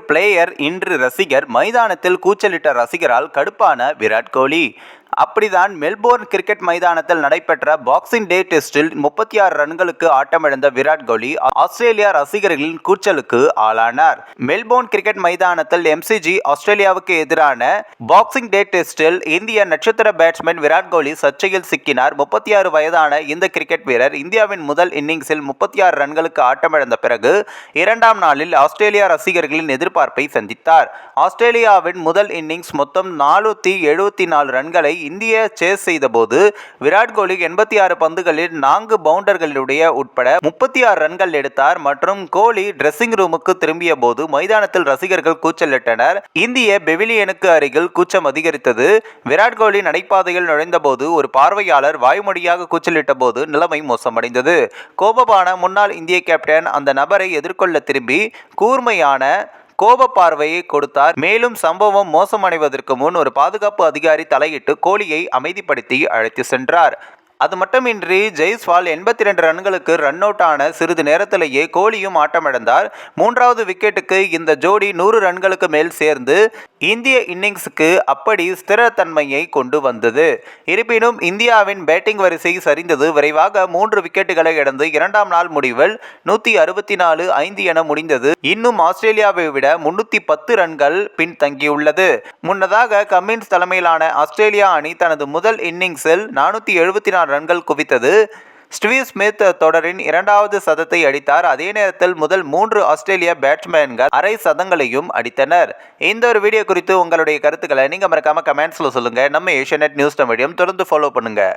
Player இன்று ரசிகர் மைதானத்தில் கூச்சலிட்ட ரசிகரால் கடுப்பான விராட் கோலி. அப்படிதான் மெல்போர்ன் கிரிக்கெட் மைதானத்தில் நடைபெற்ற பாக்ஸிங் டே டெஸ்டில் முப்பத்தி ஆறு ரன்களுக்கு ஆட்டமிழந்த விராட் கோலி ஆஸ்திரேலியா ரசிகர்களின் கூச்சலுக்கு ஆளானார். மெல்போர்ன் கிரிக்கெட் மைதானத்தில் எம்சிஜி ஆஸ்திரேலியாவுக்கு எதிரான பாக்ஸிங் டே டெஸ்டில் இந்திய நட்சத்திர பேட்ஸ்மேன் விராட் கோலி சர்ச்சையில் சிக்கினார். முப்பத்தி ஆறு வயதான இந்த கிரிக்கெட் வீரர் இந்தியாவின் முதல் இன்னிங்ஸில் முப்பத்தி ஆறு ரன்களுக்கு ஆட்டமிழந்த பிறகு இரண்டாம் நாளில் ஆஸ்திரேலியா ரசிகர்களின் எதிர்பார்ப்பை சந்தித்தார். ஆஸ்திரேலியாவின் முதல் இன்னிங்ஸ் மொத்தம் நானூத்தி எழுபத்தி நாலு ரன்களை இந்திய சேஸ் செய்தபோது விராட் கோலி எண்பத்தி ஆறு பந்துகளில் நான்கு பவுண்டர்களுடைய உட்பட முப்பத்தி ஆறு ரன்கள் எடுத்தார். மற்றும் கோலி டிரெஸ்ஸிங் ரூமுக்கு திரும்பிய போது மைதானத்தில் ரசிகர்கள் கூச்சலிட்டனர். இந்திய பெவிலியனுக்கு அருகில் கூச்சம் அதிகரித்தது. விராட் கோலி நடைபாதையில் நுழைந்தபோது ஒரு பார்வையாளர் வாய்மொழியாக கூச்சலிட்ட போது நிலைமை மோசமடைந்தது. கோபமான முன்னாள் இந்திய கேப்டன் அந்த நபரை எதிர்கொள்ள திரும்பி கூர்மையான கோப பார்வையை கொடுத்தார். மேலும் சம்பவம் மோசமடைவதற்கு முன் ஒரு பாதுகாப்பு அதிகாரி தலையிட்டு கோலியை அமைதிப்படுத்தி அழைத்து சென்றார். அது மட்டுமின்றி ஜெய்ஸ்வால் எண்பத்தி ரெண்டு ரன்களுக்கு ரன் அவுட் ஆன சிறிது நேரத்திலேயே கோலியும் ஆட்டமிழந்தார். மூன்றாவது விக்கெட்டுக்கு இந்த ஜோடி நூறு ரன்களுக்கு மேல் சேர்ந்து இந்திய இன்னிங்ஸுக்கு அப்படி ஸ்திரத்தன்மையை கொண்டு வந்தது. இருப்பினும் இந்தியாவின் பேட்டிங் வரிசை சரிந்தது. விரைவாக மூன்று விக்கெட்டுகளை இழந்து இரண்டாம் நாள் முடிவில் நூற்றி அறுபத்தி நாலு ஐந்து என முடிந்தது. இன்னும் ஆஸ்திரேலியாவை விட முன்னூற்றி பத்து ரன்கள் பின்தங்கியுள்ளது முன்னதாக கம்மின்ஸ் தலைமையிலான ஆஸ்திரேலியா அணி தனது முதல் இன்னிங்ஸில் நானூற்றி எழுபத்தி நாலு ரன்கள் குவித்தது. ஸ்டீவ் ஸ்மித் தொடரின் இரண்டாவது சதத்தை அடித்தார். அதே நேரத்தில் முதல் மூன்று ஆஸ்திரேலிய பேட்ஸ்மேன்கள் அரை சதங்களையும் அடித்தனர். இந்த ஒரு வீடியோ குறித்து உங்களுடைய கருத்துக்களை நீங்கள் மறக்காம கமெண்ட்ஸில் சொல்லுங்கள் நம்ம ஏஷியநெட் நியூஸ் தமிழையும் தொடர்ந்து ஃபாலோ பண்ணுங்கள்